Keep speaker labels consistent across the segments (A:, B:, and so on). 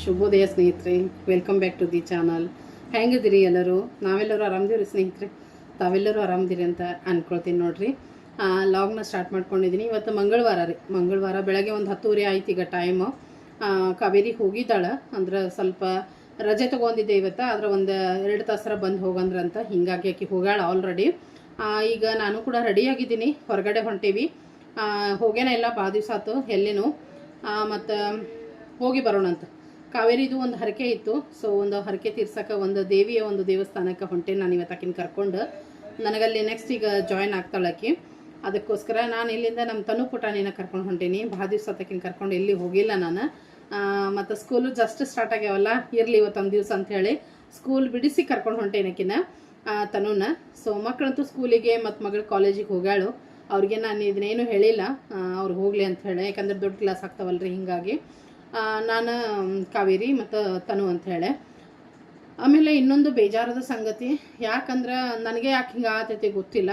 A: ಶುಭೋದಯ ಸ್ನೇಹಿತರೆ. Welcome back to the channel ಹೆಂಗಿದ್ದೀರಿ ಎಲ್ಲರೂ? ನಾವೆಲ್ಲರೂ ಆರಾಮದಿವ್ರಿ, ಸ್ನೇಹಿತರೆ? ತಾವೆಲ್ಲರೂ ಆರಾಮದಿರಿ ಅಂತ ಅಂದ್ಕೊಳ್ತೀನಿ ನೋಡಿರಿ. ಲಾಗ್ನ ಸ್ಟಾರ್ಟ್ ಮಾಡ್ಕೊಂಡಿದ್ದೀನಿ. ಇವತ್ತು ಮಂಗಳವಾರ ರೀ. ಮಂಗಳವಾರ ಬೆಳಗ್ಗೆ ಒಂದು ಹತ್ತುವರೆ ಆಯ್ತು ಈಗ ಟೈಮು ಕಾವೇರಿ ಹೋಗಿದ್ದಾಳೆ. ಅಂದ್ರೆ ಸ್ವಲ್ಪ ರಜೆ ತೊಗೊಂಡಿದ್ದೆ ಇವತ್ತು. ಆದ್ರೆ ಒಂದು ಎರಡು ತಾಸರ ಬಂದು ಹೋಗಂದ್ರೆ ಅಂತ ಹಿಂಗಾಗಿ ಆಕಿ ಹೋಗ್ಯಾಳ ಆಲ್ರೆಡಿ ಈಗ ನಾನು ಕೂಡ ರೆಡಿಯಾಗಿದ್ದೀನಿ ಹೊರಗಡೆ ಹೊಂಟೀವಿ. ಹೋಗ್ಯಾನ ಇಲ್ಲ ಭಾಳ ದಿವಸ ಆತು, ಎಲ್ಲಿನೂ. ಮತ್ತು ಹೋಗಿ ಬರೋಣ ಅಂತ ಕಾವೇರಿದು ಒಂದು ಹರಕೆ ಇತ್ತು. ಸೊ ಒಂದು ಹರಕೆ ತೀರ್ಸಕ್ಕೆ ಒಂದು ದೇವಿಯ ಒಂದು ದೇವಸ್ಥಾನಕ್ಕೆ ಹೊಂಟೆ ನಾನು ಇವತ್ತು ಆಕಿನ ಕರ್ಕೊಂಡು. ನನಗಲ್ಲಿ ನೆಕ್ಸ್ಟ್ ಈಗ ಜಾಯ್ನ್ ಆಗ್ತಾಳಕ್ಕೆ ಅದಕ್ಕೋಸ್ಕರ ನಾನು ಇಲ್ಲಿಂದ ನಮ್ಮ ತನು ಪುಟಾಣಿನ ಕರ್ಕೊಂಡು ಹೊಂಟೀನಿ. ಭಾಳ ದಿವಸ ತಕ್ಕಿನ ಕರ್ಕೊಂಡು ಎಲ್ಲಿ ಹೋಗಿಲ್ಲ ನಾನು. ಮತ್ತು ಸ್ಕೂಲು ಜಸ್ಟ್ ಸ್ಟಾರ್ಟ್ ಆಗ್ಯಾವಲ್ಲ ಇರಲಿ ಇವತ್ತೊಂದು ದಿವಸ ಅಂತ ಹೇಳಿ ಸ್ಕೂಲ್ ಬಿಡಿಸಿ ಕರ್ಕೊಂಡು ಹೊಂಟೇನಿ ಆಕಿನ ಆ, ತನುನ. ಸೊ ಮಕ್ಕಳಂತೂ ಸ್ಕೂಲಿಗೆ ಮತ್ತು ಮಗಳು ಕಾಲೇಜಿಗೆ ಹೋಗ್ಯಾಳು. ಅವ್ರಿಗೆ ನಾನು ಇದನ್ನೇನು ಹೇಳಿಲ್ಲ. ಅವ್ರು ಹೋಗಲಿ ಅಂತ ಹೇಳಿ. ಯಾಕಂದ್ರೆ ದೊಡ್ಡ ಕ್ಲಾಸ್ ಆಗ್ತಾವಲ್ರಿ ಹಿಂಗಾಗಿ. ನಾನು ಕಾವೇರಿ ಮತ್ತು ತನು ಅಂತ ಹೇಳಿ. ಆಮೇಲೆ ಇನ್ನೊಂದು ಬೇಜಾರದ ಸಂಗತಿ, ಯಾಕಂದ್ರೆ ನನಗೆ ಯಾಕೆ ಹಿಂಗೆ ಆಗತೈತಿ ಗೊತ್ತಿಲ್ಲ.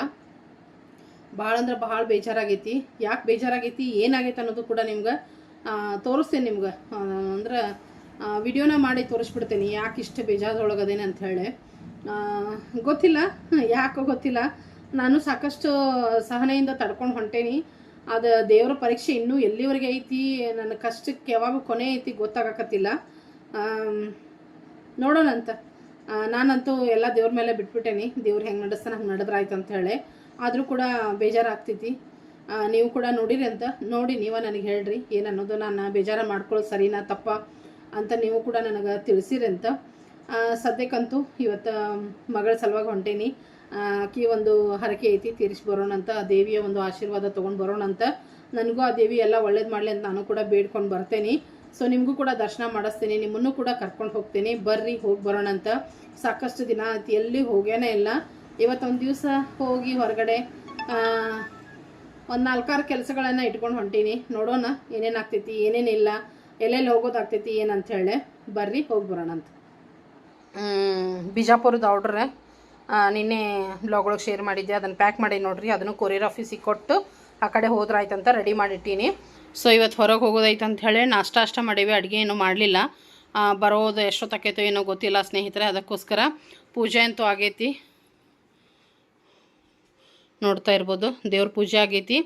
A: ಭಾಳ ಅಂದ್ರೆ ಭಾಳ ಬೇಜಾರಾಗೈತಿ. ಯಾಕೆ ಬೇಜಾರಾಗೈತಿ, ಏನಾಗೈತೆ ಅನ್ನೋದು ಕೂಡ ನಿಮ್ಗೆ ತೋರಿಸ್ತೇನೆ ನಿಮ್ಗೆ. ಅಂದ್ರೆ ವಿಡಿಯೋನ ಮಾಡಿ ತೋರಿಸ್ಬಿಡ್ತೇನೆ ಯಾಕೆ ಇಷ್ಟು ಬೇಜಾರದೊಳಗದೇನೆ ಅಂತ ಹೇಳಿ. ಗೊತ್ತಿಲ್ಲ, ಯಾಕೋ ಗೊತ್ತಿಲ್ಲ. ನಾನು ಸಾಕಷ್ಟು ಸಹನೆಯಿಂದ ತಡ್ಕೊಂಡು ಹೊಂಟೇನಿ. ಅದು ದೇವರ ಪರೀಕ್ಷೆ ಇನ್ನೂ ಎಲ್ಲಿವರೆಗೆ ಐತಿ, ನನ್ನ ಕಷ್ಟಕ್ಕೆ ಯಾವಾಗ ಕೊನೆ ಐತಿ ಗೊತ್ತಾಗಕತ್ತಿಲ್ಲ. ನೋಡೋಣಂತ ನಾನಂತೂ ಎಲ್ಲ ದೇವ್ರ ಮೇಲೆ ಬಿಟ್ಬಿಟ್ಟೇನಿ. ದೇವ್ರು ಹೆಂಗೆ ನಡೆಸ್ತಾನೆ, ಹಂಗೆ ನಡೆದ್ರಾಯ್ತು ಅಂತ ಹೇಳಿ. ಆದರೂ ಕೂಡ ಬೇಜಾರಾಗ್ತೈತಿ. ನೀವು ಕೂಡ ನೋಡಿರಿ ಅಂತ. ನೋಡಿ, ನೀವ ನನಗೆ ಹೇಳ್ರಿ. ಏನನ್ನೋದು ನಾನು ಬೇಜಾರು ಮಾಡ್ಕೊಳ್ಳೋದು ಸರಿನಾ, ತಪ್ಪ ಅಂತ ನೀವು ಕೂಡ ನನಗೆ ತಿಳಿಸಿರಿ ಅಂತ. ಸದ್ಯಕ್ಕಂತೂ ಇವತ್ತು ಮಗಳ ಸಲುವಾಗಿ ಹೊಂಟೇನಿ. ಆಕಿ ಒಂದು ಹರಕೆ ಐತಿ, ತೀರಿಸಿ ಬರೋಣ ಅಂತ, ಆ ದೇವಿಯ ಒಂದು ಆಶೀರ್ವಾದ ತೊಗೊಂಡು ಬರೋಣ ಅಂತ. ನನಗೂ ಆ ದೇವಿ ಎಲ್ಲ ಒಳ್ಳೇದು ಮಾಡಲಿ ಅಂತ ನಾನು ಕೂಡ ಬೇಡ್ಕೊಂಡು ಬರ್ತೇನೆ. ಸೊ ನಿಮಗೂ ಕೂಡ ದರ್ಶನ ಮಾಡಿಸ್ತೀನಿ. ನಿಮ್ಮನ್ನು ಕೂಡ ಕರ್ಕೊಂಡು ಹೋಗ್ತೀನಿ. ಬರ್ರಿ, ಹೋಗಿ ಬರೋಣ ಅಂತ. ಸಾಕಷ್ಟು ದಿನ ಆಯ್ತು, ಎಲ್ಲಿ ಹೋಗೇನೇ ಇಲ್ಲ. ಇವತ್ತೊಂದು ದಿವಸ ಹೋಗಿ ಹೊರಗಡೆ ಒಂದು ನಾಲ್ಕಾರು ಕೆಲಸಗಳನ್ನು ಇಟ್ಕೊಂಡು ಹೊಂಟೀನಿ. ನೋಡೋಣ ಏನೇನು ಆಗ್ತೈತಿ ಏನೇನಿಲ್ಲ ಎಲ್ಲೆಲ್ಲಿ ಹೋಗೋದಾಗ್ತೈತಿ ಏನಂತ ಹೇಳಿ. ಬರ್ರಿ, ಹೋಗಿ ಬರೋಣ ಅಂತ. ಬಿಜಾಪುರದ ಆರ್ಡ್ರೆ ನಿನ್ನೆ ಬ್ಲಾಗ್ ಒಳಗೆ ಶೇರ್ ಮಾಡಿದ್ದೆ, ಅದನ್ನು ಪ್ಯಾಕ್ ಮಾಡಿ ನೋಡ್ರಿ, ಅದನ್ನು ಕೊರಿಯರ್ ಆಫೀಸಿಗೆ ಕೊಟ್ಟು ಆ ಕಡೆ ಹೋದ್ರಾಯ್ತಂತ ರೆಡಿ ಮಾಡಿಟ್ಟೀನಿ. ಸೊ ಇವತ್ತು ಹೊರಗೆ ಹೋಗೋದೈತೆ ಅಂತ ಹೇಳಿ ನಾಷ್ಟ ಅಷ್ಟ ಮಾಡೀವಿ, ಅಡುಗೆ ಏನೂ ಮಾಡಲಿಲ್ಲ. ಬರೋದು ಎಷ್ಟೊತ್ತಾಕೈತೋ ಏನೋ ಗೊತ್ತಿಲ್ಲ ಸ್ನೇಹಿತರೆ, ಅದಕ್ಕೋಸ್ಕರ ಪೂಜೆ ಅಂತೂ ಆಗೈತಿ. ನೋಡ್ತಾ ಇರ್ಬೋದು, ದೇವ್ರ ಪೂಜೆ ಆಗೈತಿ.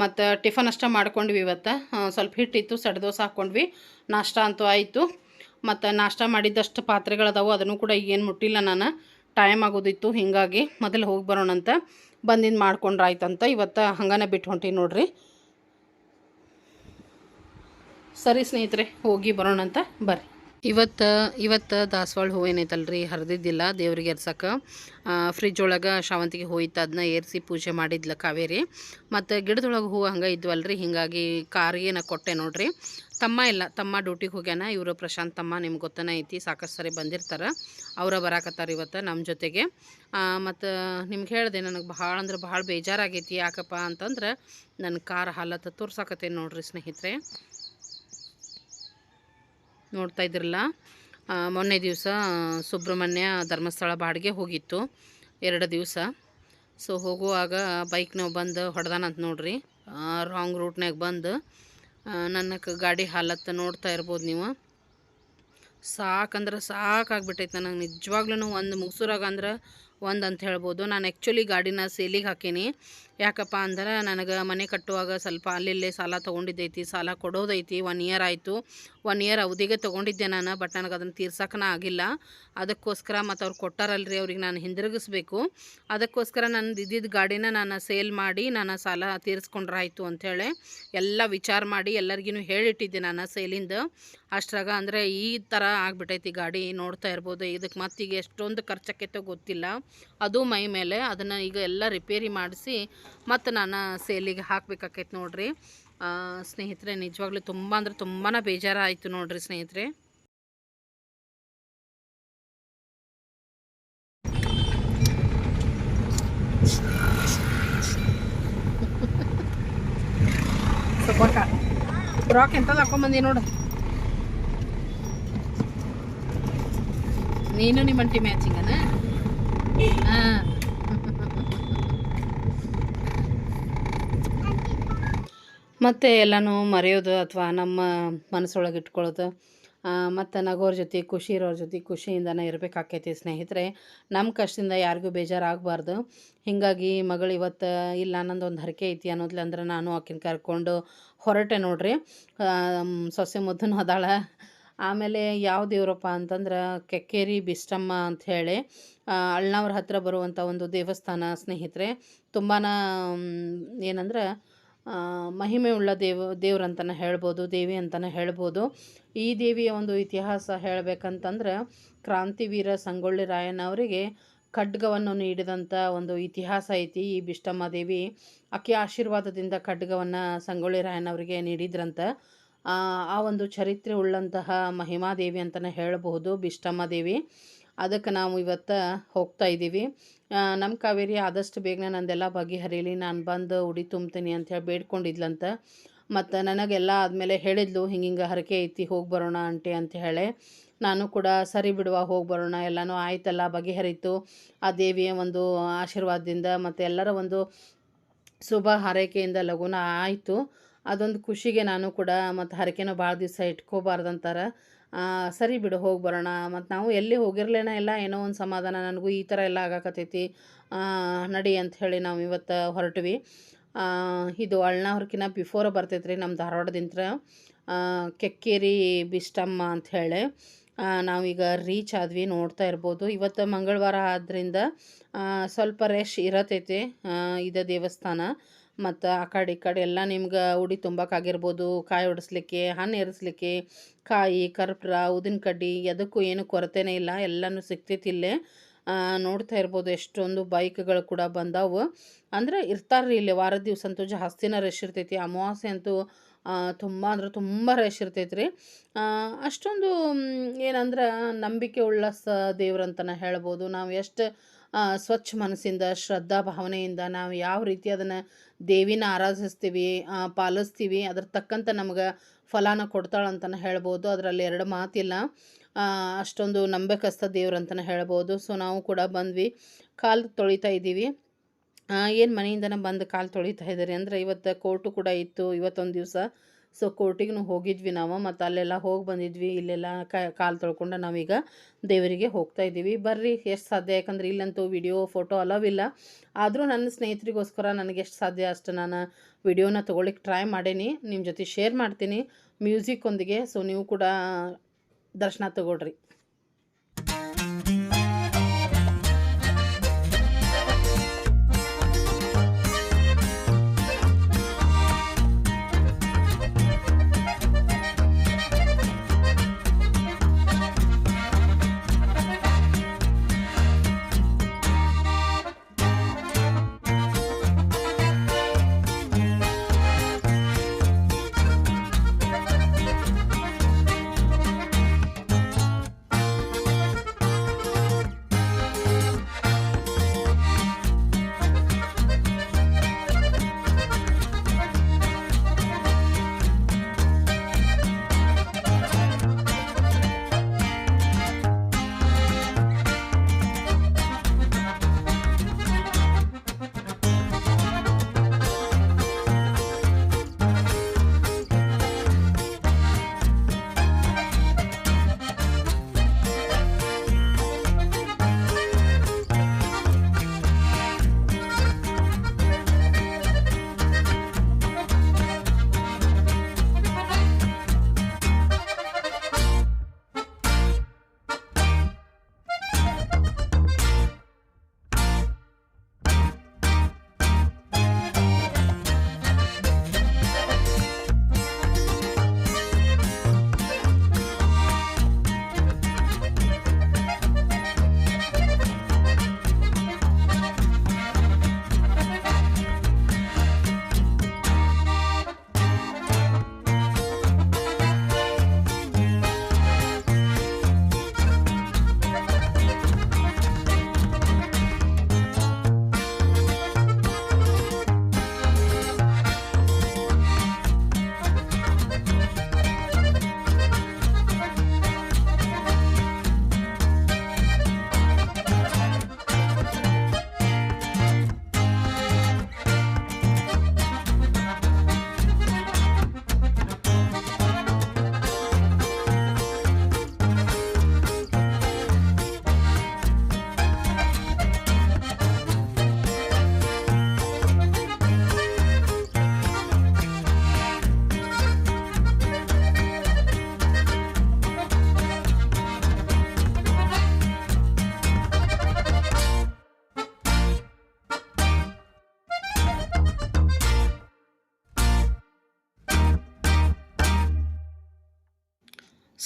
A: ಮತ್ತು ಟಿಫನ್ ಅಷ್ಟ ಮಾಡ್ಕೊಂಡ್ವಿ ಇವತ್ತು. ಸ್ವಲ್ಪ ಹಿಟ್ಟಿತ್ತು ಸೆಡ್ ದೋಸೆ ಹಾಕ್ಕೊಂಡ್ವಿ ನಾಷ್ಟ ಅಂತೂ ಆಯಿತು. ಮತ್ತು ನಾಷ್ಟ ಮಾಡಿದ್ದಷ್ಟು ಪಾತ್ರೆಗಳದಾವು ಅದನ್ನು ಕೂಡ ಏನು ಮುಟ್ಟಿಲ್ಲ ನಾನು. ಟೈಮ್ ಆಗೋದಿತ್ತು, ಹಿಂಗಾಗಿ ಮೊದಲು ಹೋಗಿ ಬರೋಣ ಅಂತ ಬಂದಿಂದ ಮಾಡ್ಕೊಂಡ್ರೆ ಆಯ್ತಂತ ಇವತ್ತು ಹಂಗನ ಬಿಟ್ಟು ಹೊಂಟೀನಿ ನೋಡ್ರಿ. ಸರಿ ಸ್ನೇಹಿತರೆ, ಹೋಗಿ ಬರೋಣಂತ ಬರ್ರಿ. ಇವತ್ತು ಇವತ್ತು ದಾಸವಾಳ ಹೂವು ಏನೈತಲ್ರಿ ಹರಿದಿದ್ದಿಲ್ಲ ದೇವ್ರಿಗೆ ಎರ್ಸಕ್ಕೆ ಫ್ರಿಜ್ ಒಳಗೆ ಶಾವಂತಿಗೆ ಹೂ ಇತ್ತು ಅದನ್ನ ಏರಿಸಿ ಪೂಜೆ ಮಾಡಿದ್ಲ ಕಾವೇರಿ. ಮತ್ತು ಗಿಡದೊಳಗೆ ಹೂವು ಹಂಗೆ ಇದ್ವಲ್ರಿ, ಹೀಗಾಗಿ ಕಾರಿಗೆ ನಾ ಕೊಟ್ಟೆ ನೋಡ್ರಿ. ತಮ್ಮ ಇಲ್ಲ, ತಮ್ಮ ಡ್ಯೂಟಿಗೆ ಹೋಗ್ಯಾನ, ಇವರು ಪ್ರಶಾಂತ್ ತಮ್ಮ ನಿಮ್ಗೆ ಗೊತ್ತನೇ ಐತಿ, ಸಾಕಷ್ಟು ಸರಿ ಬಂದಿರ್ತಾರೆ. ಅವರ ಬರಾಕತ್ತಾರ ಇವತ್ತು ನಮ್ಮ ಜೊತೆಗೆ. ಮತ್ತು ನಿಮ್ಗೆ ಹೇಳಿದೆ, ನನಗೆ ಭಾಳ ಅಂದ್ರೆ ಭಾಳ ಬೇಜಾರಾಗೈತಿ ಯಾಕಪ್ಪ ಅಂತಂದ್ರೆ ನನ್ನ ಕಾರ್ ಹಾಲತ್ತ ತೋರ್ಸಾಕತ್ತೇನೆ ನೋಡ್ರಿ ಸ್ನೇಹಿತರೆ. ನೋಡ್ತಾ ಇದ್ರಲ್ಲ ಮೊನ್ನೆ ದಿವಸ ಸುಬ್ರಹ್ಮಣ್ಯ ಧರ್ಮಸ್ಥಳ ಬಾಡಿಗೆ ಹೋಗಿತ್ತು, ಎರಡು ದಿವಸ. ಸೊ ಹೋಗುವಾಗ ಬೈಕ್ನ ಬಂದು ಹೊಡೆದಾನಂತ ನೋಡ್ರಿ. ರಾಂಗ್ ರೂಟ್ನಾಗ ಬಂದು ನನ್ನ ಗಾಡಿ ಹಾಲತ್ತು ನೋಡ್ತಾ ಇರ್ಬೋದು ನೀವು. ಸಾಕಂದ್ರೆ ಸಾಕಾಗ್ಬಿಟ್ಟೈತೆ ನನಗೆ. ನಿಜವಾಗ್ಲೂ ಒಂದು ಮುಗ್ಸೂರಾಗ ಅಂದ್ರೆ ಒಂದು ಅಂತ ಹೇಳ್ಬೋದು. ನಾನು ಆ್ಯಕ್ಚುಲಿ ಗಾಡಿನ ಸೇಲಿಗೆ ಹಾಕೀನಿ. ಯಾಕಪ್ಪ ಅಂದ್ರೆ ನನಗೆ ಮನೆ ಕಟ್ಟುವಾಗ ಸ್ವಲ್ಪ ಅಲ್ಲಿಲ್ಲೇ ಸಾಲ ತೊಗೊಂಡಿದ್ದೈತಿ, ಸಾಲ ಕೊಡೋದೈತಿ ಒನ್ ಇಯರ್ ಆಯಿತು. ಒನ್ ಇಯರ್ ಅವಧಿಗೆ ತೊಗೊಂಡಿದ್ದೆ ನಾನು ಬಟ್ ನನಗೆ ಅದನ್ನು ತೀರ್ಸೋಕ್ಕನ ಆಗಿಲ್ಲ. ಅದಕ್ಕೋಸ್ಕರ ಮತ್ತು ಅವ್ರು ಕೊಟ್ಟಾರಲ್ರಿ, ಅವ್ರಿಗೆ ನಾನು ಹಿಂದಿರುಗಿಸ್ಬೇಕು. ಅದಕ್ಕೋಸ್ಕರ ನಾನು ಇದ್ದಿದ್ದ ಗಾಡಿನ ನಾನು ಸೇಲ್ ಮಾಡಿ ನಾನು ಸಾಲ ತೀರಿಸ್ಕೊಂಡ್ರೆ ಆಯಿತು ಅಂಥೇಳಿ ಎಲ್ಲ ವಿಚಾರ ಮಾಡಿ ಎಲ್ಲರಿಗೂ ಹೇಳಿಟ್ಟಿದ್ದೆ ನಾನು ಸೇಲಿಂದ ಅಷ್ಟ್ರಾಗ ಅಂದರೆ ಈ ಥರ ಆಗಿಬಿಟ್ಟೈತಿ ಗಾಡಿ ನೋಡ್ತಾ ಇರ್ಬೋದು. ಇದಕ್ಕೆ ಮತ್ತೀಗ ಎಷ್ಟೊಂದು ಖರ್ಚಾಕೈತೋ ಗೊತ್ತಿಲ್ಲ. ಅದು ಮೈ ಮೇಲೆ ಅದನ್ನು ಈಗ ಎಲ್ಲ ರಿಪೇರಿ ಮಾಡಿಸಿ ಮತ್ತು ನಾನು ಸೇಲಿಗೆ ಹಾಕಬೇಕಾಕೈತೆ ನೋಡ್ರಿ. ಸ್ನೇಹಿತರೆ, ನಿಜವಾಗ್ಲೂ ತುಂಬ ಅಂದರೆ ತುಂಬಾ ಬೇಜಾರಾಯಿತು ನೋಡ್ರಿ ಸ್ನೇಹಿತರೆ. ರಾಕ್ ಎಂತ ಹಾಕೊಂಬಂದಿ ನೋಡು. ನೀನು ನಿಮ್ಮಂಟಿ ಮ್ಯಾಚಿಂಗನ ಮತ್ತು ಎಲ್ಲನೂ ಮರೆಯೋದು ಅಥವಾ ನಮ್ಮ ಮನಸ್ಸೊಳಗೆ ಇಟ್ಕೊಳ್ಳೋದು. ಮತ್ತು ನಗೋರ ಜೊತೆ ಖುಷಿ ಇರೋರ ಜೊತೆ ಖುಷಿಯಿಂದನೇ ಇರಬೇಕಾಕೈತಿ ಸ್ನೇಹಿತರೆ. ನಮ್ಮ ಕಷ್ಟದಿಂದ ಯಾರಿಗೂ ಬೇಜಾರಾಗಬಾರ್ದು. ಹೀಗಾಗಿ ಮಗಳು ಇವತ್ತು, ಇಲ್ಲ ನಂದು ಒಂದು ಹರಕೆ ಐತಿ ಅನ್ನೋದ್ಲಂದ್ರೆ ನಾನು ಆಕಿನ ಕರ್ಕೊಂಡು ಹೊರಟೆ ನೋಡ್ರಿ. ಸೊಸೆ ಮುದ್ದನು ಅದಾಳ ಆಮೇಲೆ ಯಾವ ದೇವರಪ್ಪ ಅಂತಂದ್ರೆ ಕೆಕ್ಕೇರಿ ಬಿಷ್ಟಮ್ಮ ಹೇಳಿ ಅಳ್ನಾವ್ರ ಹತ್ರ ಬರುವಂಥ ಒಂದು ದೇವಸ್ಥಾನ ಸ್ನೇಹಿತರೆ ತುಂಬಾ ಏನಂದ್ರೆ ಮಹಿಮೆ ಉಳ್ಳ ದೇವ ದೇವ್ರಂತಲೇ ಹೇಳ್ಬೋದು, ದೇವಿ ಅಂತಲೇ ಹೇಳ್ಬೋದು. ಈ ದೇವಿಯ ಒಂದು ಇತಿಹಾಸ ಹೇಳಬೇಕಂತಂದ್ರೆ ಕ್ರಾಂತಿವೀರ ಸಂಗೊಳ್ಳಿ ರಾಯಣ್ಣವರಿಗೆ ಖಡ್ಗವನ್ನು ನೀಡಿದಂಥ ಒಂದು ಇತಿಹಾಸ ಐತಿ. ಈ ಬಿಷ್ಟಮ್ಮ ದೇವಿ ಆಕೆ ಆಶೀರ್ವಾದದಿಂದ ಖಡ್ಗವನ್ನು ಸಂಗೊಳ್ಳಿ ರಾಯನವರಿಗೆ ನೀಡಿದ್ರಂತ. ಆ ಒಂದು ಚರಿತ್ರೆ ಉಳ್ಳಂತಹ ಮಹಿಮಾದೇವಿ ಅಂತಲೇ ಹೇಳಬಹುದು, ಬಿಷ್ಟಮ್ಮ ದೇವಿ. ಅದಕ್ಕೆ ನಾವು ಇವತ್ತು ಹೋಗ್ತಾ ಇದ್ದೀವಿ. ನಮ್ಮ ಕಾವೇರಿ ಆದಷ್ಟು ಬೇಗನೆ ನಂದೆಲ್ಲ ಬಗೆಹರೀಲಿ, ನಾನು ಬಂದು ಉಡಿ ತುಂಬ್ತೀನಿ ಅಂಥೇಳಿ ಬೇಡ್ಕೊಂಡಿದ್ಲಂತ. ಮತ್ತು ನನಗೆಲ್ಲ ಆದಮೇಲೆ ಹೇಳಿದ್ಲು ಹಿಂಗೆ ಹರಕೆ ಐತಿ, ಹೋಗಿ ಬರೋಣ ಅಂಟಿ ಅಂತ ಹೇಳಿ. ನಾನು ಕೂಡ ಸರಿ ಬಿಡುವ, ಹೋಗಿ ಬರೋಣ, ಎಲ್ಲನೂ ಆಯ್ತಲ್ಲ, ಬಗೆಹರಿತು. ಆ ದೇವಿಯ ಒಂದು ಆಶೀರ್ವಾದದಿಂದ ಮತ್ತು ಎಲ್ಲರ ಒಂದು ಶುಭ ಹಾರೈಕೆಯಿಂದ ಲಗುನ ಆಯಿತು. ಅದೊಂದು ಖುಷಿಗೆ ನಾನು ಕೂಡ ಮತ್ತು ಹರಕೆನೂ ಭಾಳ ದಿವಸ ಇಟ್ಕೋಬಾರ್ದಂತಾರೆ. ಸರಿ ಬಿಡು ಹೋಗಿ ಬರೋಣ. ಮತ್ತು ನಾವು ಎಲ್ಲಿ ಹೋಗಿರ್ಲೇನ ಇಲ್ಲ ಏನೋ ಒಂದು ಸಮಾಧಾನ ನನಗೂ ಈ ಥರ ಎಲ್ಲ ಆಗಾಕತ್ತೈತಿ. ನಡಿ ಅಂತ ಹೇಳಿ ನಾವು ಇವತ್ತು ಹೊರಟ್ವಿ. ಇದು ಹೊರಕಿನ ಬಿಫೋರ್ ಬರ್ತೈತೆ ರೀ ನಮ್ಮ ಧಾರವಾಡದಿಂದ ಆ, ಕೆಕ್ಕೇರಿ ಹೇಳಿ. ಆ, ನಾವೀಗ ರೀಚ್ ಆದ್ವಿ ನೋಡ್ತಾ ಇರ್ಬೋದು. ಇವತ್ತು ಮಂಗಳವಾರ ಆದ್ದರಿಂದ ಸ್ವಲ್ಪ ರಶ್ ಇರತೈತೆ ಇದು ದೇವಸ್ಥಾನ. ಮತ್ತು ಆ ಕಡೆ ಈ ಕಡೆ ಎಲ್ಲ ನಿಮ್ಗೆ ಉಡಿ ತುಂಬಕ್ಕಾಗಿರ್ಬೋದು ಕಾಯಿ ಹೊಡಿಸ್ಲಿಕ್ಕೆ ಹಣ್ಣು ಎರಿಸ್ಲಿಕ್ಕೆ, ಕಾಯಿ, ಕರ್ಪೂರ, ಉದಿನ ಕಡ್ಡಿ ಎದಕ್ಕೂ ಏನು ಕೊರತೆನೇ ಇಲ್ಲ, ಎಲ್ಲನೂ ಸಿಗ್ತೈತಿ ಇಲ್ಲೇ. ನೋಡ್ತಾ ಇರ್ಬೋದು ಎಷ್ಟೊಂದು ಬೈಕ್ಗಳು ಕೂಡ ಬಂದಾವು. ಅಂದ್ರೆ ಇರ್ತಾರ್ರಿ ಇಲ್ಲಿ ವಾರದ ದಿವಸ ಅಂತೂ ಜಾಸ್ತಿನ ರಶ್ ಇರ್ತೈತಿ, ಅಮಾವಾಸ್ಯೆ ಅಂತೂ ತುಂಬ ಅಂದ್ರೆ ತುಂಬ ರಶ್ ಇರ್ತೈತಿ ರೀ. ಅಷ್ಟೊಂದು ಏನಂದ್ರೆ ನಂಬಿಕೆ ಉಳ್ಳ ಸ ದೇವ್ರಂತನ ಹೇಳ್ಬೋದು. ನಾವು ಎಷ್ಟು ಸ್ವಚ್ಛ ಮನಸ್ಸಿಂದ, ಶ್ರದ್ಧಾ ಭಾವನೆಯಿಂದ ನಾವು ಯಾವ ರೀತಿ ಅದನ್ನು ದೇವಿನ ಆರಾಧಿಸ್ತೀವಿ ಪಾಲಿಸ್ತೀವಿ, ಅದ್ರ ತಕ್ಕಂಥ ನಮ್ಗೆ ಫಲಾನ ಕೊಡ್ತಾಳಂತನ ಹೇಳ್ಬೋದು. ಅದರಲ್ಲಿ ಎರಡು ಮಾತಿಲ್ಲ. ಅಷ್ಟೊಂದು ಅಷ್ಟೊಂದು ನಂಬಿಕಸ್ಥ ಅಂತಲೇ ಹೇಳ್ಬೋದು. ಸೊ ನಾವು ಕೂಡ ಬಂದ್ವಿ. ಕಾಲು ತೊಳಿತಾ ಇದ್ದೀವಿ. ಏನು ಮನೆಯಿಂದನೇ ಬಂದು ಕಾಲು ತೊಳಿತಾ ಇದ್ದಾರೆ? ಅಂದರೆ ಇವತ್ತು ಕೋರ್ಟು ಕೂಡ ಇತ್ತು. ಇವತ್ತೊಂದು ದಿವಸ. ಸೊ ಕೋರ್ಟಿಗೂ ಹೋಗಿದ್ವಿ ನಾವು, ಮತ್ತು ಅಲ್ಲೆಲ್ಲ ಹೋಗಿ ಬಂದಿದ್ವಿ. ಇಲ್ಲೆಲ್ಲ ಕಾಲು ತೊಳ್ಕೊಂಡು ನಾವೀಗ ದೇವರಿಗೆ ಹೋಗ್ತಾ ಇದ್ದೀವಿ. ಬರ್ರಿ, ಎಷ್ಟು ಸಾಧ್ಯ? ಯಾಕಂದ್ರೆ ಇಲ್ಲಂತೂ ವಿಡಿಯೋ ಫೋಟೋ ಅಲವಿಲ್ಲ ಆದರೂ ನನ್ನ ಸ್ನೇಹಿತರಿಗೋಸ್ಕರ ನನಗೆ ಎಷ್ಟು ಸಾಧ್ಯ ಅಷ್ಟು ನಾನು ವಿಡಿಯೋನ ತೊಗೊಳಿಕ್ಕೆ ಟ್ರೈ ಮಾಡೀನಿ. ನಿಮ್ಮ ಜೊತೆ ಶೇರ್ ಮಾಡ್ತೀನಿ. ಮ್ಯೂಸಿಕ್ ಒಂದಿಗೆ ಸೊ ನೀವು ಕೂಡ, ದರ್ಶನ ತಗೊಳ್ರಿ.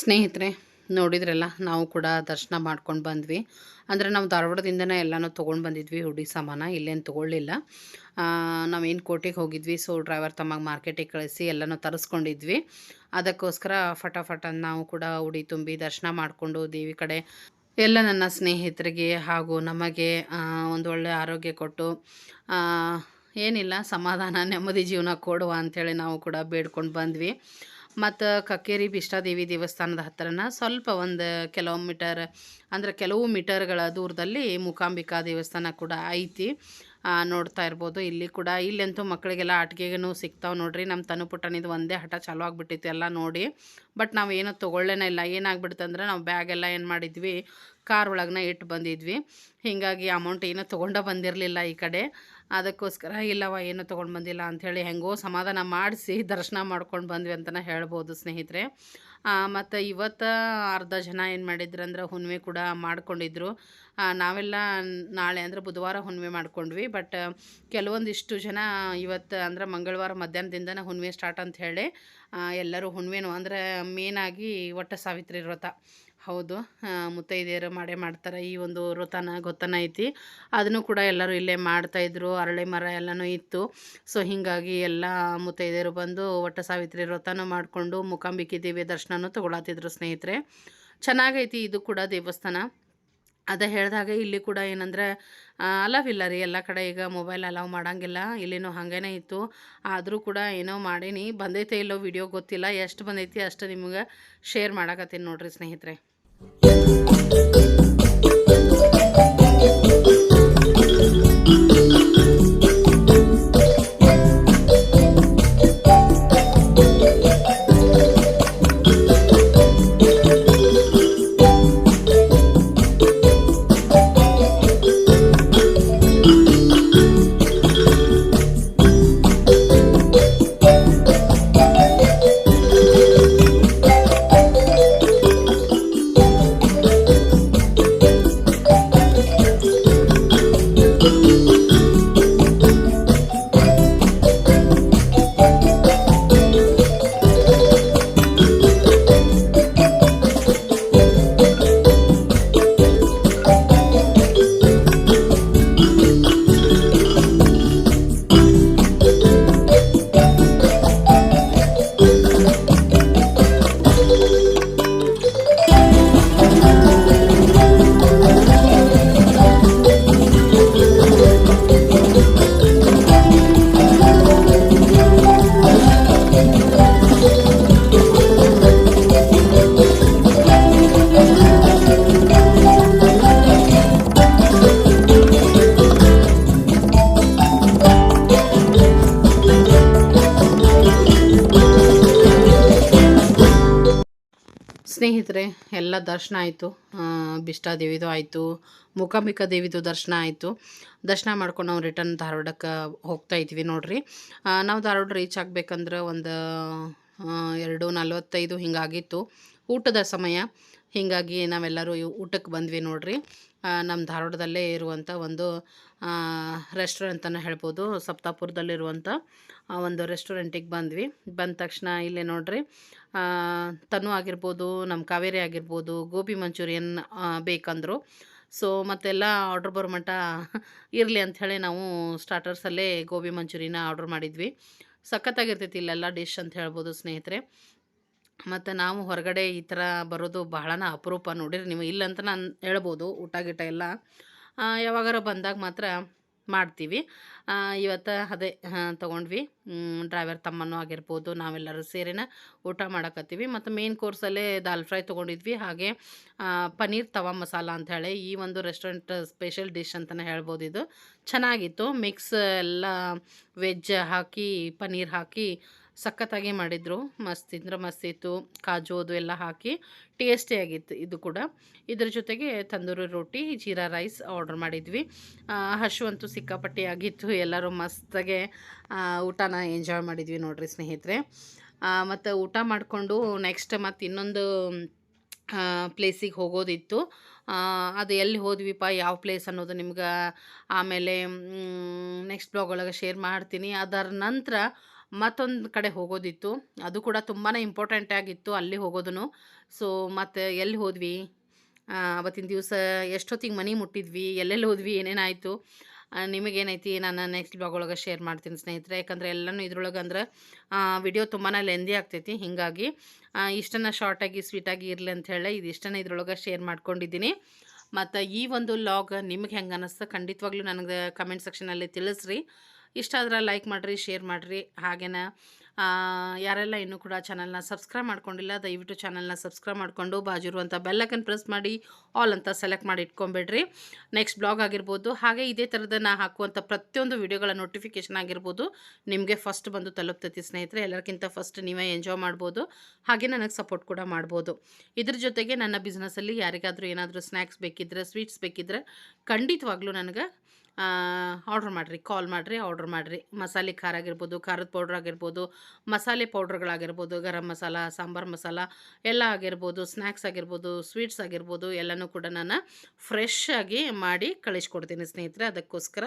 A: ಸ್ನೇಹಿತರೆ, ನೋಡಿದ್ರಲ್ಲ, ನಾವು ಕೂಡ ದರ್ಶನ ಮಾಡ್ಕೊಂಡು ಬಂದ್ವಿ. ಅಂದರೆ ನಾವು ಧಾರವಾಡದಿಂದನೇ ಎಲ್ಲನೂ ತೊಗೊಂಡು ಬಂದಿದ್ವಿ ಹುಡಿ ಸಾಮಾನ, ಇಲ್ಲೇನು ತೊಗೊಳ್ಳಿಲ್ಲ. ನಾವೇನು ಕೋಟಿಗೆ ಹೋಗಿದ್ವಿ ಸೊ ಡ್ರೈವರ್ ತಮ್ಮಾಗ ಮಾರ್ಕೆಟಿಗೆ ಕಳಿಸಿ ಎಲ್ಲನೂ ತರಿಸ್ಕೊಂಡಿದ್ವಿ. ಅದಕ್ಕೋಸ್ಕರ ಫಟಾಫಟ ನಾವು ಕೂಡ ಉಡಿ ತುಂಬಿ ದರ್ಶನ ಮಾಡಿಕೊಂಡು ದೇವಿ ಕಡೆ ಎಲ್ಲ ನನ್ನ ಸ್ನೇಹಿತರಿಗೆ ಹಾಗೂ ನಮಗೆ ಒಂದು ಒಳ್ಳೆ ಆರೋಗ್ಯ ಕೊಟ್ಟು ಏನಿಲ್ಲ, ಸಮಾಧಾನ, ನೆಮ್ಮದಿ ಜೀವನ ಕೊಡುವ ಅಂಥೇಳಿ ನಾವು ಕೂಡ ಬೇಡ್ಕೊಂಡು ಬಂದ್ವಿ. ಮತ್ತು ಕಕ್ಕೇರಿ ಬಿಷ್ಟಾದೇವಿ ದೇವಸ್ಥಾನದ ಹತ್ತಿರನ ಸ್ವಲ್ಪ ಒಂದು ಕೆಲವು ಮೀಟರ್ ಅಂದರೆ ಕೆಲವು ಮೀಟರ್ಗಳ ದೂರದಲ್ಲಿ ಮೂಕಾಂಬಿಕಾ ದೇವಸ್ಥಾನ ಕೂಡ ಐತಿ. ನೋಡ್ತಾ ಇರ್ಬೋದು. ಇಲ್ಲಿ ಕೂಡ ಇಲ್ಲಂತೂ ಮಕ್ಕಳಿಗೆಲ್ಲ ಆಟಿಕೆಗೂ ಸಿಗ್ತಾವೆ ನೋಡ್ರಿ. ನಮ್ಮ ತನು ಪುಟ್ಟನಿದ್ದು ಒಂದೇ ಹಠ ಚಾಲು ಆಗಿಬಿಟ್ಟಿತ್ತು ಎಲ್ಲ ನೋಡಿ. ಬಟ್ ನಾವು ಏನೂ ತೊಗೊಳ್ಳೇನೇ ಇಲ್ಲ. ಏನಾಗ್ಬಿಡ್ತಂದ್ರೆ ನಾವು ಬ್ಯಾಗೆಲ್ಲ ಏನು ಮಾಡಿದ್ವಿ? ಕಾರ್ ಒಳಗನ ಇಟ್ಟು ಬಂದಿದ್ವಿ. ಹೀಗಾಗಿ ಅಮೌಂಟ್ ಏನೋ ತೊಗೊಂಡ ಬಂದಿರಲಿಲ್ಲ ಈ ಕಡೆ. ಅದಕ್ಕೋಸ್ಕರ ಇಲ್ಲವ ಏನು ತೊಗೊಂಡು ಬಂದಿಲ್ಲ ಅಂಥೇಳಿ ಹೆಂಗೋ ಸಮಾಧಾನ ಮಾಡಿಸಿ ದರ್ಶನ ಮಾಡ್ಕೊಂಡು ಬಂದ್ವಿ ಅಂತಲೇ ಹೇಳ್ಬೋದು ಸ್ನೇಹಿತರೆ. ಮತ್ತು ಇವತ್ತು ಅರ್ಧ ಜನ ಏನು ಮಾಡಿದ್ರು ಅಂದ್ರೆ ಹುಣ್ಣಿಮೆ ಕೂಡ ಮಾಡ್ಕೊಂಡಿದ್ರು. ನಾವೆಲ್ಲ ನಾಳೆ ಅಂದರೆ ಬುಧವಾರ ಹುಣ್ಣಿಮೆ ಮಾಡ್ಕೊಂಡ್ವಿ, ಬಟ್ ಕೆಲವೊಂದಿಷ್ಟು ಜನ ಇವತ್ತು ಅಂದ್ರೆ ಮಂಗಳವಾರ ಮಧ್ಯಾಹ್ನದಿಂದ ಹುಣ್ಣಿಮೆ ಸ್ಟಾರ್ಟ್ ಅಂತ ಹೇಳಿ ಎಲ್ಲರೂ ಹುಣ್ಣಿಮೆನು ಅಂದರೆ ಮೇನಾಗಿ ಒಟ್ಟು ಸಾವಿತ್ರಿ ವ್ರತ. ಹೌದು. ಮುತ್ತೈದೆಯರು ಮಾಡೇ ಮಾಡ್ತಾರೆ. ಈ ಒಂದು ವ್ರತನ ಗೊತ್ತನ ಐತಿ. ಅದನ್ನು ಕೂಡ ಎಲ್ಲರೂ ಇಲ್ಲೇ ಮಾಡ್ತಾಯಿದ್ರು ಅರಳೆ ಮರ ಎಲ್ಲನೂ ಇತ್ತು. ಸೊ ಹೀಗಾಗಿ ಎಲ್ಲ ಮುತ್ತೈದೆಯರು ಬಂದು ಒಟ್ಟ ಸಾವಿತ್ರಿ ವ್ರತನೂ ಮಾಡಿಕೊಂಡು ಮೂಕಾಂಬಿಕೆ ದೇವಿ ದರ್ಶನನೂ ತೊಗೊಳತ್ತಿದ್ರು ಸ್ನೇಹಿತರೆ. ಚೆನ್ನಾಗೈತಿ ಇದು ಕೂಡ ದೇವಸ್ಥಾನ. ಅದೇ ಹೇಳಿದಾಗ ಇಲ್ಲಿ ಕೂಡ ಏನಂದರೆ ಅಲವ್ ಇಲ್ಲ ರೀ. ಎಲ್ಲ ಕಡೆ ಈಗ ಮೊಬೈಲ್ ಅಲವ್ ಮಾಡೋಂಗಿಲ್ಲ. ಇಲ್ಲಿನೂ ಹಾಗೇನೇ ಇತ್ತು. ಆದರೂ ಕೂಡ ಏನೋ ಮಾಡೀನಿ. ಬಂದೈತೆ ಇಲ್ಲೋ ವಿಡಿಯೋ ಗೊತ್ತಿಲ್ಲ. ಎಷ್ಟು ಬಂದೈತಿ ಅಷ್ಟು ನಿಮಗೆ ಶೇರ್ ಮಾಡಕತ್ತೀನಿ ನೋಡಿರಿ ಸ್ನೇಹಿತರೆ. Yeah. ಸ್ನೇಹಿತರೆ, ಎಲ್ಲ ದರ್ಶನ ಆಯಿತು. ಬಿಷ್ಟಾದೇವಿದು ಆಯಿತು, ಮೂಕಾಂಬಿಕಾ ದೇವಿದು ದರ್ಶನ ಆಯಿತು. ದರ್ಶನ ಮಾಡ್ಕೊಂಡು ನಾವು ರಿಟರ್ನ್ ಧಾರವಾಡಕ್ಕೆ ಹೋಗ್ತಾ ಇದ್ವಿ ನೋಡ್ರಿ. ನಾವು ಧಾರವಾಡ ರೀಚ್ ಆಗಬೇಕಂದ್ರೆ ಒಂದು ಎರಡು ನಲ್ವತ್ತೈದು ಹಿಂಗಾಗಿತ್ತು. ಊಟದ ಸಮಯ. ಹೀಗಾಗಿ ನಾವೆಲ್ಲರೂ ಊಟಕ್ಕೆ ಬಂದ್ವಿ ನೋಡ್ರಿ. ನಮ್ಮ ಧಾರವಾಡದಲ್ಲೇ ಇರುವಂಥ ಒಂದು ರೆಸ್ಟೋರೆಂಟ್ ಅಂತ ಹೇಳ್ಬೋದು, ಸಪ್ತಾಪುರದಲ್ಲಿರುವಂಥ ಆ ಒಂದು ರೆಸ್ಟೋರೆಂಟಿಗೆ ಬಂದ್ವಿ. ಬಂದ ತಕ್ಷಣ ಇಲ್ಲೇ ನೋಡ್ರಿ ತನು ಆಗಿರ್ಬೋದು ನಮ್ಮ ಕಾವೇರಿ ಆಗಿರ್ಬೋದು, ಗೋಬಿ ಮಂಚೂರಿಯನ್ ಬೇಕಂದರು. ಸೊ ಮತ್ತೆಲ್ಲ ಆರ್ಡ್ರ್ ಬರೋ ಮಟ್ಟ ಇರಲಿ ಅಂಥೇಳಿ ನಾವು ಸ್ಟಾರ್ಟರ್ಸಲ್ಲೇ ಗೋಬಿ ಮಂಚೂರಿನ ಆರ್ಡ್ರ್ ಮಾಡಿದ್ವಿ. ಸಖತ್ತಾಗಿರ್ತೈತಿ ಇಲ್ಲೆಲ್ಲ ಡಿಶ್ ಅಂತ ಹೇಳ್ಬೋದು ಸ್ನೇಹಿತರೆ. ಮತ್ತು ನಾವು ಹೊರಗಡೆ ಈ ಥರ ಬರೋದು ಬಹಳನ ಅಪರೂಪ ನೋಡಿರಿ. ನೀವು ಇಲ್ಲಂತ ನಾನು ಹೇಳ್ಬೋದು, ಊಟ ಗೀಟ ಎಲ್ಲ. ಯಾವಾಗಾರ ಬಂದಾಗ ಮಾತ್ರ ಮಾಡ್ತೀವಿ. ಇವತ್ತು ಅದೇ ತೊಗೊಂಡ್ವಿ. ಡ್ರೈವರ್ ತಮ್ಮನೂ ಆಗಿರ್ಬೋದು, ನಾವೆಲ್ಲರೂ ಸೇರಿನ ಊಟ ಮಾಡಕತ್ತೀವಿ. ಮತ್ತು ಮೇನ್ ಕೋರ್ಸಲ್ಲೇ ದಾಲ್ ಫ್ರೈ ತೊಗೊಂಡಿದ್ವಿ. ಹಾಗೆ ಪನ್ನೀರ್ ತವಾ ಮಸಾಲ ಅಂತ ಹೇಳಿ ಈ ಒಂದು ರೆಸ್ಟೋರೆಂಟ್ ಸ್ಪೆಷಲ್ ಡಿಶ್ ಅಂತಲೇ ಹೇಳ್ಬೋದು ಇದು. ಚೆನ್ನಾಗಿತ್ತು. ಮಿಕ್ಸ್ ಎಲ್ಲ ವೆಜ್ ಹಾಕಿ ಪನ್ನೀರ್ ಹಾಕಿ ಸಖತ್ತಾಗಿ ಮಾಡಿದರು. ಮಸ್ತ್ ಅಂದ್ರೆ ಮಸ್ತ್ ಇತ್ತು. ಕಾಜು ಅದು ಎಲ್ಲ ಹಾಕಿ ಟೇಸ್ಟಿಯಾಗಿತ್ತು ಇದು ಕೂಡ. ಇದ್ರ ಜೊತೆಗೆ ತಂದೂರಿ ರೊಟ್ಟಿ ಜೀರಾ ರೈಸ್ ಆರ್ಡರ್ ಮಾಡಿದ್ವಿ. ಆ, ಹಶು ಅಂತೂ ಸಿಕ್ಕಾಪಟ್ಟೆ ಆಗಿತ್ತು ಎಲ್ಲರೂ ಮಸ್ತಾಗೆ ಊಟನ ಎಂಜಾಯ್ ಮಾಡಿದ್ವಿ ನೋಡ್ರಿ ಸ್ನೇಹಿತರೆ. ಮತ್ತು ಊಟ ಮಾಡಿಕೊಂಡು ನೆಕ್ಸ್ಟ್ ಮತ್ತು ಇನ್ನೊಂದು ಪ್ಲೇಸಿಗೆ ಹೋಗೋದಿತ್ತು. ಅದು ಎಲ್ಲಿ ಹೋದ್ವಿಪ್ಪ ಯಾವ ಪ್ಲೇಸ್ ಅನ್ನೋದು ನಿಮ್ಗೆ ಆಮೇಲೆ ನೆಕ್ಸ್ಟ್ ಬ್ಲಾಗ್ ಒಳಗೆ ಶೇರ್ ಮಾಡ್ತೀನಿ. ಅದರ ನಂತರ ಮತ್ತೊಂದು ಕಡೆ ಹೋಗೋದಿತ್ತು. ಅದು ಕೂಡ ತುಂಬಾ ಇಂಪಾರ್ಟೆಂಟ್ ಆಗಿತ್ತು ಅಲ್ಲಿ ಹೋಗೋದು ಸೊ ಮತ್ತು ಎಲ್ಲಿ ಹೋದ್ವಿ? ಅವತ್ತಿನ ದಿವಸ ಎಷ್ಟೊತ್ತಿಗೆ ಮನೆ ಮುಟ್ಟಿದ್ವಿ? ಎಲ್ಲೆಲ್ಲಿ ಹೋದ್ವಿ? ಏನೇನಾಯಿತು? ನಿಮಗೇನೈತಿ? ನಾನು ನೆಕ್ಸ್ಟ್ ಬ್ಲಾಗ್ ಒಳಗೆ ಶೇರ್ ಮಾಡ್ತೀನಿ ಸ್ನೇಹಿತರೆ. ಯಾಕಂದರೆ ಎಲ್ಲನೂ ಇದ್ರೊಳಗೆ ಅಂದ್ರೆ ವಿಡಿಯೋ ತುಂಬಾ ಲೆಂದಿ ಆಗ್ತೈತಿ. ಹೀಗಾಗಿ ಇಷ್ಟನ್ನು ಶಾರ್ಟಾಗಿ ಸ್ವೀಟಾಗಿ ಇರಲಿ ಅಂತ ಹೇಳಿ ಇಷ್ಟನ್ನು ಇದ್ರೊಳಗೆ ಶೇರ್ ಮಾಡ್ಕೊಂಡಿದ್ದೀನಿ. ಮತ್ತು ಈ ಒಂದು ಲಾಗ್ ನಿಮಗೆ ಹೆಂಗೆ ಅನ್ನಿಸ್ತು ಖಂಡಿತವಾಗ್ಲೂ ನನಗೆ ಕಮೆಂಟ್ ಸೆಕ್ಷನಲ್ಲಿ ತಿಳಿಸ್ರಿ. ಇಷ್ಟ ಆದ್ರೆ ಲೈಕ್ ಮಾಡಿರಿ ಶೇರ್ ಮಾಡಿರಿ. ಹಾಗೇನ ಯಾರೆಲ್ಲ ಇನ್ನೂ ಕೂಡ ಚಾನಲ್ನ ಸಬ್ಸ್ಕ್ರೈಬ್ ಮಾಡ್ಕೊಂಡಿಲ್ಲ, ದಯವಿಟ್ಟು ಚಾನಲ್ನ ಸಬ್ಸ್ಕ್ರೈಬ್ ಮಾಡಿಕೊಂಡು ಬಾಜು ಇರುವಂಥ ಬೆಲ್ಲಕ್ಕನ್ನು ಪ್ರೆಸ್ ಮಾಡಿ ಆಲ್ ಅಂತ ಸೆಲೆಕ್ಟ್ ಮಾಡಿ ಇಟ್ಕೊಂಬೇಡ್ರಿ. ನೆಕ್ಸ್ಟ್ ಬ್ಲಾಗ್ ಆಗಿರ್ಬೋದು, ಹಾಗೆ ಇದೇ ಥರದ ನಾ ಹಾಕುವಂಥ ಪ್ರತಿಯೊಂದು ವಿಡಿಯೋಗಳ ನೋಟಿಫಿಕೇಷನ್ ಆಗಿರ್ಬೋದು, ನಿಮಗೆ ಫಸ್ಟ್ ಬಂದು ತಲುಪ್ತೈತಿ ಸ್ನೇಹಿತರೆ ಎಲ್ಲರಿಗಿಂತ ಫಸ್ಟ್ ನೀವೇ ಎಂಜಾಯ್ ಮಾಡ್ಬೋದು, ಹಾಗೆ ನನಗೆ ಸಪೋರ್ಟ್ ಕೂಡ ಮಾಡ್ಬೋದು. ಇದ್ರ ಜೊತೆಗೆ ನನ್ನ ಬಿಸ್ನೆಸ್ಸಲ್ಲಿ ಯಾರಿಗಾದರೂ ಏನಾದರೂ ಸ್ನ್ಯಾಕ್ಸ್ ಬೇಕಿದ್ರೆ ಸ್ವೀಟ್ಸ್ ಬೇಕಿದ್ರೆ, ಖಂಡಿತವಾಗ್ಲೂ ನನಗೆ ಆರ್ಡ್ರ್ ಮಾಡಿರಿ ಕಾಲ್ ಮಾಡಿರಿ ಆರ್ಡ್ರ್ ಮಾಡಿರಿ. ಮಸಾಲೆ ಖಾರ ಆಗಿರ್ಬೋದು, ಖಾರದ ಪೌಡ್ರ್ ಆಗಿರ್ಬೋದು, ಮಸಾಲೆ ಪೌಡ್ರ್ಗಳಾಗಿರ್ಬೋದು ಗರಂ ಮಸಾಲ, ಸಾಂಬಾರು ಮಸಾಲ ಎಲ್ಲ ಆಗಿರ್ಬೋದು ಸ್ನ್ಯಾಕ್ಸ್ ಆಗಿರ್ಬೋದು ಸ್ವೀಟ್ಸ್ ಆಗಿರ್ಬೋದು, ಎಲ್ಲನೂ ಕೂಡ ನಾನು ಫ್ರೆಶ್ ಆಗಿ ಮಾಡಿ ಕಳಿಸ್ಕೊಡ್ತೀನಿ ಸ್ನೇಹಿತರೆ. ಅದಕ್ಕೋಸ್ಕರ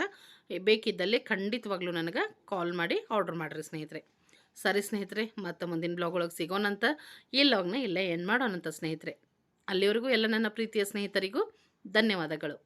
A: ಬೇಕಿದ್ದಲ್ಲಿ ಖಂಡಿತವಾಗ್ಲೂ ನನಗೆ ಕಾಲ್ ಮಾಡಿ ಆರ್ಡ್ರ್ ಮಾಡಿರಿ ಸ್ನೇಹಿತರೆ. ಸರಿ ಸ್ನೇಹಿತರೆ, ಮತ್ತು ಮುಂದಿನ ಬ್ಲಾಗ್ ಒಳಗೆ ಸಿಗೋಣಂತ ಈ ಲಾಗ್ನ ಇಲ್ಲೇ ಏನು ಮಾಡೋಣಂತ ಸ್ನೇಹಿತರೆ. ಅಲ್ಲಿವರೆಗೂ ಎಲ್ಲ ನನ್ನ ಪ್ರೀತಿಯ ಸ್ನೇಹಿತರಿಗೂ ಧನ್ಯವಾದಗಳು.